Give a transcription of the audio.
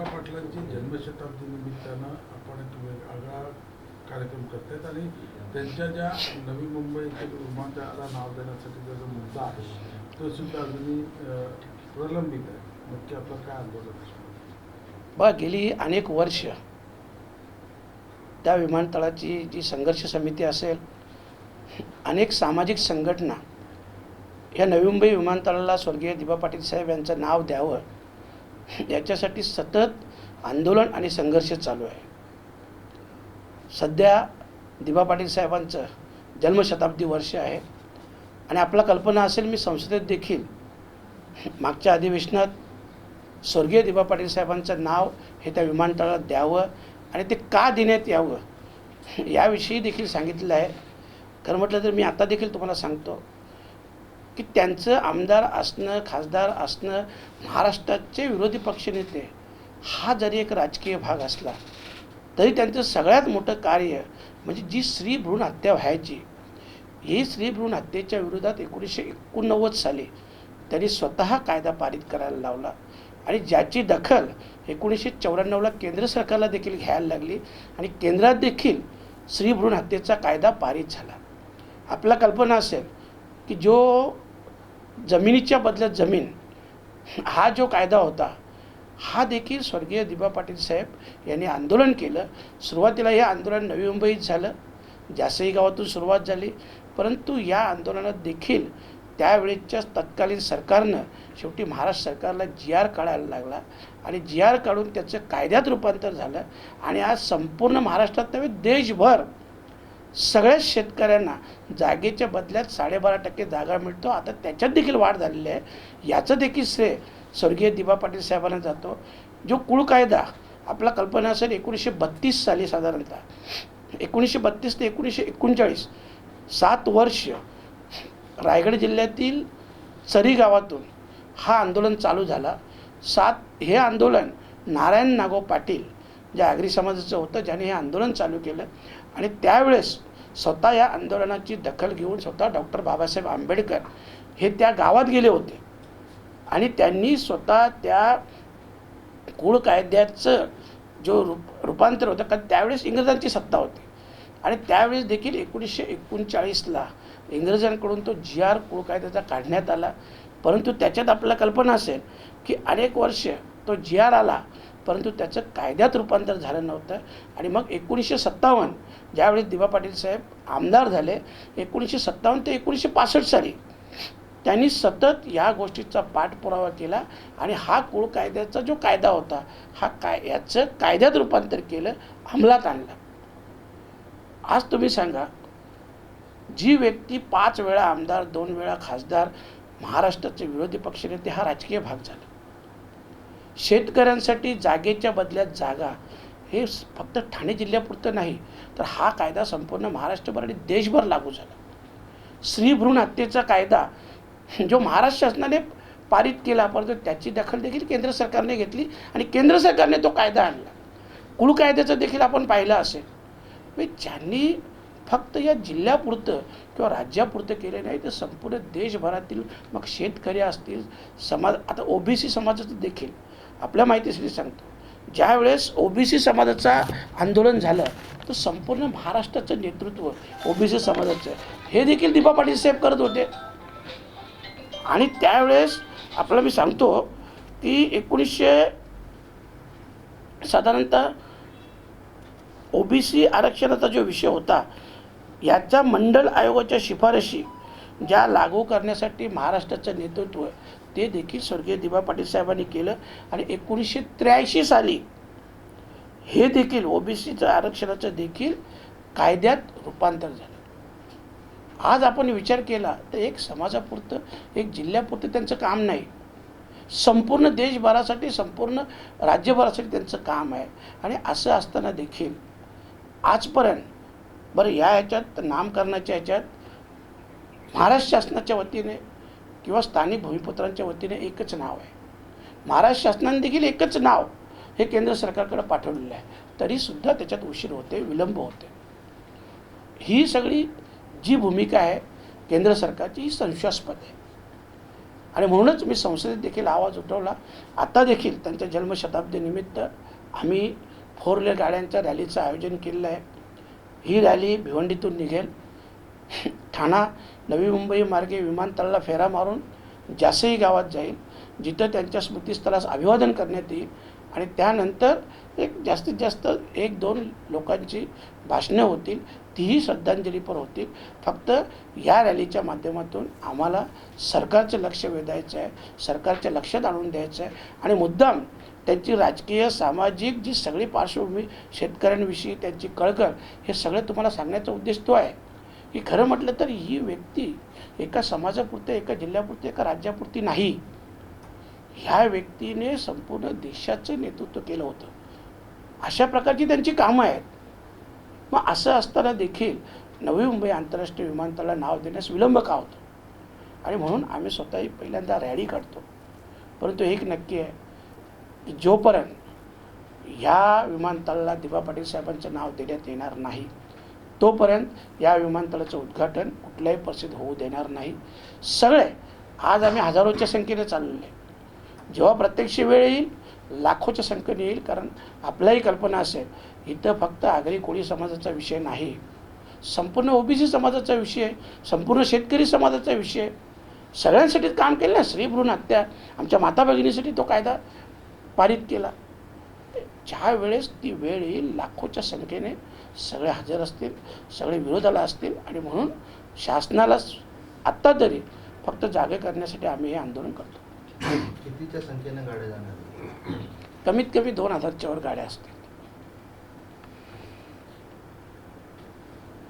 दिपा पाटलांची जन्मशताब्दी निमित्तानं आपण एक वेगळा कार्यक्रम करतायत आणि त्यांच्या ज्या नवी मुंबई येथील विमानतळाला नाव देण्यासाठी जो मुद्दा आहे तो सुद्धा अजूनही प्रलंबित आहे नक्की आपलं काय आंदोलन आहे? बघा गेली अनेक वर्ष त्या विमानतळाची जी संघर्ष समिती असेल अनेक सामाजिक संघटना या नवी मुंबई विमानतळाला स्वर्गीय दिबा पाटील साहेब यांचं नाव द्यावं याच्यासाठी सतत आंदोलन आणि संघर्ष चालू आहे. सध्या दिबा पाटील साहेबांचं जन्मशताब्दी वर्ष आहे. आणि आपला कल्पना असेल मी संसदेत देखील मागच्या अधिवेशनात स्वर्गीय दिबा पाटील साहेबांचं नाव हे त्या विमानतळाला द्यावं आणि ते का देण्यात यावं याविषयी देखील सांगितलेलं आहे. खरं म्हटलं तर मी आता देखील तुम्हाला सांगतो की त्यांचं आमदार असणं खासदार असणं महाराष्ट्राचे विरोधी पक्षनेते हा जरी एक राजकीय भाग असला तरी त्यांचं सगळ्यात मोठं कार्य म्हणजे जी स्त्री भ्रूण हत्या व्हायची ही स्त्री भ्रूण हत्येच्या विरोधात एकोणीसशे एकोणनव्वद साली त्यांनी स्वतः कायदा पारित करायला लावला. आणि ज्याची दखल एकोणीसशे चौऱ्याण्णवला केंद्र सरकारला देखील घ्यायला लागली आणि केंद्रात देखील स्त्री भ्रूण हत्येचा कायदा पारित झाला. आपला कल्पना असेल की जो जमिनीच्या बदल्यात जमीन. हा जो कायदा होता हा देखील स्वर्गीय दिबा पाटील साहेब यांनी आंदोलन केलं. सुरुवातीला हे आंदोलन नवी मुंबईत झालं. जासई गावातून सुरुवात झाली. परंतु या आंदोलनात देखील त्यावेळेच्या तत्कालीन सरकारनं शेवटी महाराष्ट्र सरकारला जी आर काढायला लागला आणि जी आर काढून त्याचं कायद्यात रूपांतर झालं. आणि आज संपूर्ण महाराष्ट्रात नव्हे देशभर सगळ्याच शेतकऱ्यांना जागेच्या बदल्यात साडेबारा टक्के जागा मिळतो. आता त्याच्यात देखील वाढ झालेली आहे. याचं देखील श्रेय स्वर्गीय दिबा पाटील साहेबांना जातो. जो कुळ कायदा आपला कल्पना असेल एकोणीसशे बत्तीस साली साधारणतः एकोणीसशे बत्तीस ते एकोणीसशे एकोणचाळीस सात वर्ष रायगड जिल्ह्यातील चरी गावातून हा आंदोलन चालू झाला. सात हे आंदोलन नारायण नागो पाटील जे आगरी समाजाचं होतं ज्याने हे आंदोलन चालू केलं. आणि त्यावेळेस स्वतः या आंदोलनाची दखल घेऊन स्वतः डॉक्टर बाबासाहेब आंबेडकर हे त्या गावात गेले होते. आणि त्यांनी स्वतः त्या कुळ कायद्याचं जो रूप रूपांतर होतं कारण त्यावेळेस इंग्रजांची सत्ता होती. आणि त्यावेळेस देखील एकोणीसशे एकोणचाळीसला इंग्रजांकडून तो जी आर कुळ कायद्याचा काढण्यात आला. परंतु त्याच्यात आपल्याला कल्पना असेल की अनेक वर्ष तो जी आर आला परंतु त्याचं कायद्यात रूपांतर झालं नव्हतं. आणि मग एकोणीसशे सत्तावन्न ज्यावेळेस दिबा पाटील साहेब आमदार झाले एकोणीसशे सत्तावन्न ते एकोणीसशे पासष्ट साली त्यांनी सतत या गोष्टीचा पाठपुरावा केला आणि हा कुळ कायद्याचा जो कायदा होता हा काय याचं कायद्यात रूपांतर केलं अंमलात आणलं. आज तुम्ही सांगा जी व्यक्ती पाच वेळा आमदार दोन वेळा खासदार महाराष्ट्राचे विरोधी पक्षनेते हा राजकीय भाग झाला. शेतकऱ्यांसाठी जागेच्या बदल्यात जागा हे फक्त ठाणे जिल्ह्यापुरतं नाही तर हा कायदा संपूर्ण महाराष्ट्रभर आणि देशभर लागू झाला. स्त्री भ्रूण हत्येचा कायदा जो महाराष्ट्र शासनाने पारित केला परंतु त्याची दखल देखील केंद्र सरकारने घेतली आणि केंद्र सरकारने तो कायदा आणला. कुळ कायद्याचं देखील आपण पाहिलं असेल. म्हणजे ज्यांनी फक्त या जिल्ह्यापुरतं किंवा राज्यापुरतं केले नाही तर संपूर्ण देशभरातील मग शेतकरी असतील समाज आता ओबीसी समाजाचं देखील आपल्या माहितीसाठी सांगतो. ज्यावेळेस ओबीसी समाजाचा आंदोलन झालं तर संपूर्ण महाराष्ट्राचं नेतृत्व ओबीसी समाजाचं हे देखील दीपा पाटील साहेब करत होते. आणि त्यावेळेस आपल्याला मी सांगतो की एकोणीसशे साधारणतः ओबीसी आरक्षणाचा जो विषय होता याच्या मंडल आयोगाच्या शिफारशी ज्या लागू करण्यासाठी महाराष्ट्राचं नेतृत्व ते देखील स्वर्गीय दिबा पाटील साहेबांनी केलं आणि एकोणीसशे त्र्याऐंशी साली हे देखील ओबीसीचं आरक्षणाचं देखील कायद्यात रूपांतर झालं. आज आपण विचार केला तर एक समाजापुरतं एक जिल्ह्यापुरतं त्यांचं काम नाही. संपूर्ण देशभरासाठी संपूर्ण राज्यभरासाठी त्यांचं काम आहे. आणि असं असताना देखील आजपर्यंत बरं या ह्याच्यात नामकरणाच्या ह्याच्यात महाराष्ट्र शासनाच्या वतीने किंवा स्थानिक भूमिपुत्रांच्या वतीने एकच नाव आहे. महाराष्ट्र शासनाने देखील एकच नाव हे केंद्र सरकारकडे पाठवलेलं आहे. तरीसुद्धा त्याच्यात उशीर होते विलंब होते. ही सगळी जी भूमिका आहे केंद्र सरकारची ही संशयास्पद आहे. आणि म्हणूनच मी संसदेत देखील आवाज उठवला. आता देखील त्यांच्या जन्मशताब्दीनिमित्त आम्ही फोर व्हीलर गाड्यांच्या रॅलीचं आयोजन केलेलं आहे. ही रॅली भिवंडीतून निघेल. ठाणा नवी मुंबई मार्गे विमानतळाला फेरा मारून जासई गावात जाईल जिथं त्यांच्या स्मृतीस्थळास अभिवादन करण्यात येईल आणि त्यानंतर एक जास्तीत जास्त एक दोन लोकांची भाषणं होतील तीही श्रद्धांजलीपर होतील. फक्त या रॅलीच्या माध्यमातून आम्हाला सरकारचं लक्ष वेधायचं आहे सरकारच्या लक्षात आणून द्यायचं आहे आणि मुद्दाम त्यांची राजकीय सामाजिक जी सगळी पार्श्वभूमी शेतकऱ्यांविषयी त्यांची कळकळ हे सगळं तुम्हाला सांगण्याचा उद्देश तो आहे. की खरं म्हटलं तर ही व्यक्ती एका समाजापुरते एका जिल्ह्यापुरते एका राज्यापुरती नाही. ह्या व्यक्तीने संपूर्ण देशाचं नेतृत्व केलं होतं. अशा प्रकारची त्यांची कामं आहेत. मग असं असताना देखील नवी मुंबई आंतरराष्ट्रीय विमानतळाला नाव देण्यास विलंब का होतो? आणि म्हणून आम्ही स्वतःही पहिल्यांदा रॅली काढतो. परंतु एक नक्की आहे की जोपर्यंत ह्या विमानतळाला दिवा पाटील साहेबांचं नाव देण्यात येणार नाही तोपर्यंत या विमानतळाचं उद्घाटन कुठल्याही परिस्थितीत होऊ देणार नाही. सगळे आज आम्ही हजारोच्या संख्येने चाललेले आहे. जेव्हा प्रत्यक्ष वेळ येईल लाखोच्या संख्येने येईल कारण आपल्याही कल्पना असेल इथं फक्त आगरी कोळी समाजाचा विषय नाही. संपूर्ण ओबीसी समाजाचा विषय संपूर्ण शेतकरी समाजाचा विषय. सगळ्यांसाठीच काम केलं ना स्त्री भ्रूण हत्या आमच्या माता भगिनीसाठी तो कायदा पारित केला. ज्या वेळेस ती वेळ येईल लाखोच्या संख्येने सगळे हजर असतील सगळे विरोधाला असतील आणि म्हणून शासनाला आत्ता तरी फक्त जागे करण्यासाठी आम्ही हे आंदोलन करतो. कितीच्या संख्येने गाड्या जाणार कमीत कमी दोन हजारच्या वर गाड्या असतील.